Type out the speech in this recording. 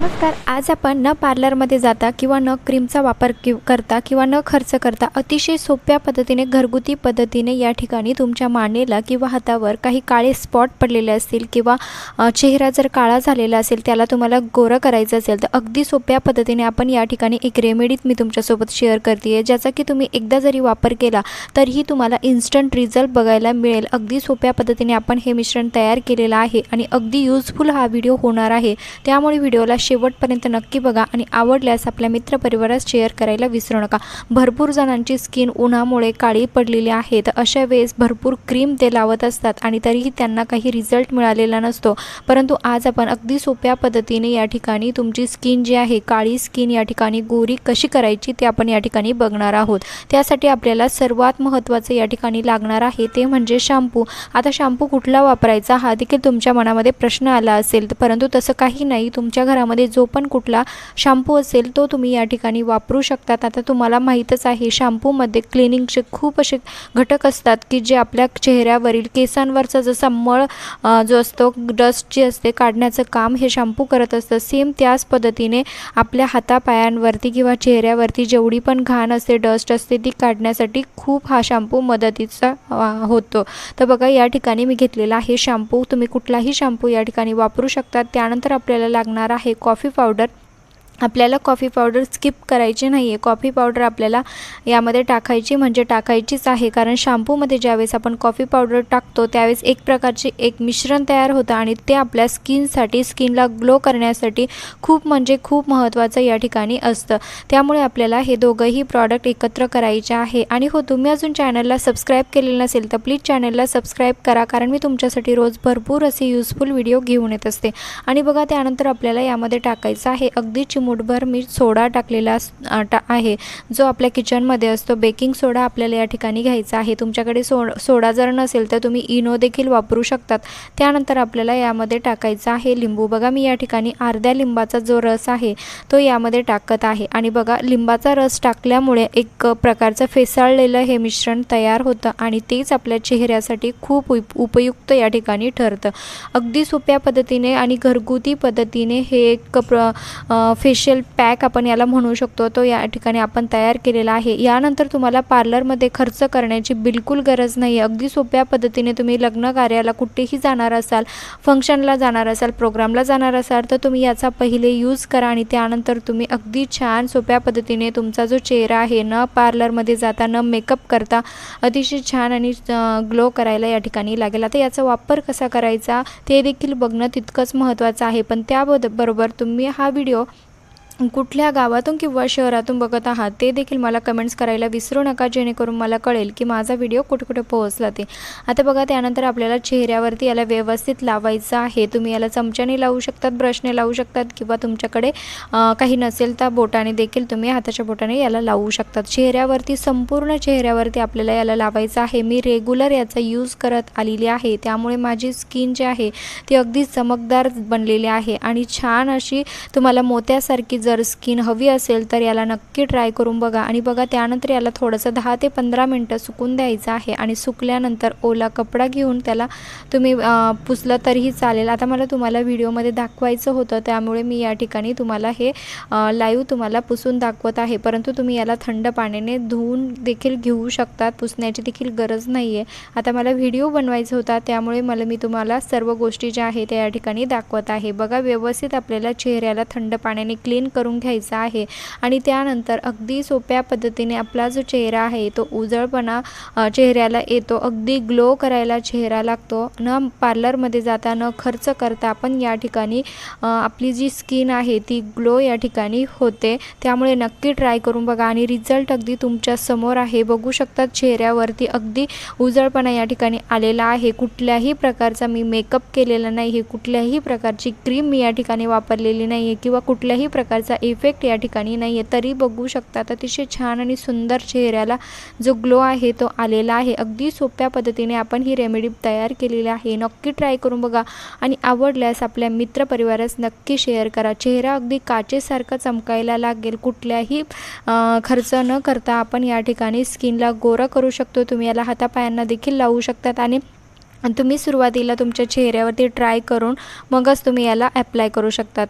नमस्कार आज आपण न पार्लरमध्ये जाता किंवा न क्रीमचा वापर कि करता किंवा न खर्च करता अतिशय सोप्या पद्धतीने घरगुती पद्धतीने या ठिकाणी तुमच्या मानेला किंवा हातावर काही काळे स्पॉट पडलेले असतील किंवा चेहरा जर काळा झालेला असेल त्याला तुम्हाला गोरं करायचं असेल तर अगदी सोप्या पद्धतीने आपण या ठिकाणी एक रेमेडीत मी तुमच्यासोबत शेअर करते आहे ज्याचा की तुम्ही एकदा जरी वापर केला तरीही तुम्हाला इन्स्टंट रिझल्ट बघायला मिळेल. अगदी सोप्या पद्धतीने आपण हे मिश्रण तयार केलेलं आहे आणि अगदी यूजफुल हा व्हिडिओ होणार आहे. त्यामुळे व्हिडिओला शेवटपर्यंत नक्की बघा आणि आवडल्यास आपल्या मित्रपरिवारास शेअर करायला विसरू नका. भरपूर जणांची स्किन उन्हामुळे काळी पडलेली आहे तर अशा वेळेस भरपूर क्रीम ते लावत असतात आणि तरीही त्यांना काही रिझल्ट मिळालेला नसतो. परंतु आज आपण अगदी सोप्या पद्धतीने या ठिकाणी तुमची स्किन जी आहे काळी स्किन या ठिकाणी गोरी कशी करायची ते आपण या ठिकाणी बघणार आहोत. त्यासाठी आपल्याला सर्वात महत्त्वाचं या ठिकाणी लागणार आहे ते म्हणजे शॅम्पू आता शॅम्पू कुठला वापरायचा हा देखील तुमच्या मनामध्ये प्रश्न आला असेल परंतु तसं काही नाही. तुमच्या घरामध्ये जो पण कुठला शॅम्पू असेल तो तुम्ही या ठिकाणी वापरू शकतात. आता तुम्हाला माहीतच आहे शॅम्पूमध्ये क्लिनिंगचे खूप असे घटक असतात की जे आपल्या चेहऱ्यावरील केसांवरचा जसा मळ जो असतो डस्ट जी असते काढण्याचं काम हे शॅम्पू करत असतं. सेम त्याच पद्धतीने आपल्या हातापायांवरती किंवा चेहऱ्यावरती जेवढी पण घाण असते डस्ट असते ती काढण्यासाठी खूप हा शॅम्पू मदतीचा होतो. तर बघा या ठिकाणी मी घेतलेला आहे शॅम्पू. तुम्ही कुठलाही शॅम्पू या ठिकाणी वापरू शकता. त्यानंतर आपल्याला लागणार आहे कॉफी पावडर आपल्याला कॉफी पावडर स्किप करायची नाही आहे कॉफी पावडर आपल्याला यामध्ये टाकायची म्हणजे टाकायचीच आहे. कारण शॅम्पूमध्ये ज्यावेळेस आपण कॉफी पावडर टाकतो त्यावेळेस एक प्रकारचे एक मिश्रण तयार होतं आणि ते आपल्या स्किनसाठी स्किनला ग्लो करण्यासाठी खूप म्हणजे खूप महत्त्वाचं या ठिकाणी असतं. त्यामुळे आपल्याला हे दोघंही प्रॉडक्ट एकत्र करायचे आहे. आणि हो तुम्ही अजून चॅनलला सबस्क्राईब केलेलं नसेल तर प्लीज चॅनलला सबस्क्राईब करा. कारण मी तुमच्यासाठी रोज भरपूर असे यूजफुल व्हिडिओ घेऊन येत असते. आणि बघा त्यानंतर आपल्याला यामध्ये टाकायचं आहे. अगदी चिम मुठभर मी सोडा टाकलेला टा आहे. जो आपल्या किचनमध्ये असतो. बेकिंग सोडा आपल्याला या ठिकाणी घ्यायचा आहे. तुमच्याकडे सो सोडा जर नसेल तर तुम्ही इनो देखील वापरू शकतात. त्यानंतर आपल्याला यामध्ये टाकायचा आहे लिंबू. बघा मी या ठिकाणी अर्ध्या लिंबाचा जो रस आहे तो यामध्ये टाकत आहे. आणि बघा लिंबाचा रस टाकल्यामुळे एक प्रकारचं फेसाळलेलं हे मिश्रण तयार होतं आणि तेच आपल्या चेहऱ्यासाठी खूप उप उपयुक्त या ठिकाणी ठरतं. अगदी सोप्या पद्धतीने आणि घरगुती पद्धतीने हे एक प्र स्पेशल पॅक आपण याला म्हणू शकतो. तो या ठिकाणी आपण तयार केलेला आहे. यानंतर तुम्हाला पार्लरमध्ये खर्च करण्याची बिलकुल गरज नाही आहे अगदी सोप्या पद्धतीने तुम्ही लग्न कार्याला कुठेही जाणार असाल फंक्शनला जाणार असाल प्रोग्रामला जाणार असाल तर तुम्ही याचा पहिले यूज करा आणि त्यानंतर तुम्ही अगदी छान सोप्या पद्धतीने तुमचा जो चेहरा आहे न पार्लरमध्ये जाता न मेकअप करता अतिशय छान आणि ग्लो करायला या ठिकाणी लागेल. आता याचा वापर कसा करायचा ते देखील बघणं तितकंच महत्त्वाचं आहे. पण त्याबद बरोबर तुम्ही हा व्हिडिओ कुठल्या गावातून किंवा शहरातून बघत आहात ते देखील मला कमेंट्स करायला विसरू नका जेणेकरून मला कळेल की माझा व्हिडिओ कुठे कुठे पोहोचला ते. आता बघा त्यानंतर आपल्याला चेहऱ्यावरती याला व्यवस्थित लावायचं आहे. तुम्ही याला चमच्याने लावू शकतात ब्रशने लावू शकतात किंवा तुमच्याकडे काही नसेल तर बोटाने देखील तुम्ही हाताच्या बोटाने याला लावू शकतात. चेहऱ्यावरती संपूर्ण चेहऱ्यावरती आपल्याला याला लावायचं आहे. मी रेग्युलर याचा यूज करत आलेली आहे. त्यामुळे माझी स्किन जी आहे ती अगदी चमकदार बनलेली आहे. आणि छान अशी तुम्हाला मोत्यासारखी जर स्किन हवी असेल तर याला नक्की ट्राय करून बघा. आणि बघा त्यानंतर याला थोडंसं दहा ते पंधरा मिनटं सुकून द्यायचं आहे. आणि सुकल्यानंतर ओला कपडा घेऊन त्याला तुम्ही पुसलं तरीही चालेल. आता मला तुम्हाला व्हिडिओमध्ये दाखवायचं होतं त्यामुळे मी या ठिकाणी तुम्हाला हे लाईव्ह तुम्हाला पुसून दाखवत आहे. परंतु तुम्ही याला थंड पाण्याने धुवून देखील घेऊ शकतात. पुसण्याची देखील गरज नाही आहे आता मला व्हिडिओ बनवायचा होता त्यामुळे मला मी तुम्हाला सर्व गोष्टी ज्या आहेत त्या या ठिकाणी दाखवत आहे. बघा व्यवस्थित आपल्याला चेहऱ्याला थंड पाण्याने क्लीन करून घ्यायचा आहे. आणि त्यानंतर अगदी सोप्या पद्धतीने आपला जो चेहरा आहे तो उजळपणा चेहऱ्याला येतो. अगदी ग्लो करायला चेहरा लागतो. न पार्लरमध्ये जाता न खर्च करता आपण या ठिकाणी आपली जी स्किन आहे ती ग्लो या ठिकाणी होते. त्यामुळे नक्की ट्राय करून बघा आणि रिझल्ट अगदी तुमच्यासमोर आहे. बघू शकतात चेहऱ्यावरती अगदी उजळपणा या ठिकाणी आलेला आहे. कुठल्याही प्रकारचा मी मेकअप केलेला नाही आहे कुठल्याही प्रकारची क्रीम मी या ठिकाणी वापरलेली नाही आहे किंवा कुठल्याही प्रकारचा इफेक्ट या ठिकाणी नाही आहे तरी बघू शकतात अतिशय छान आणि सुंदर चेहऱ्याला जो ग्लो आहे तो आलेला आहे. अगदी सोप्या पद्धतीने आपण ही रेमेडी तयार केलेली आहे. नक्की ट्राय करून बघा आणि आवडल्यास आपल्या मित्रपरिवारास नक्की शेअर करा. चेहरा अगदी काचेसारखा चमकायला लागेल. कुठल्याही खर्च न करता आपण या ठिकाणी स्किनला गोरा करू शकतो. तुम्ही याला हातापायांना देखील लावू शकतात आणि तुम्ही सुरुवातीला तुमच्या चेहऱ्यावरती ट्राय करून मगच तुम्ही याला ॲप्लाय करू शकतात.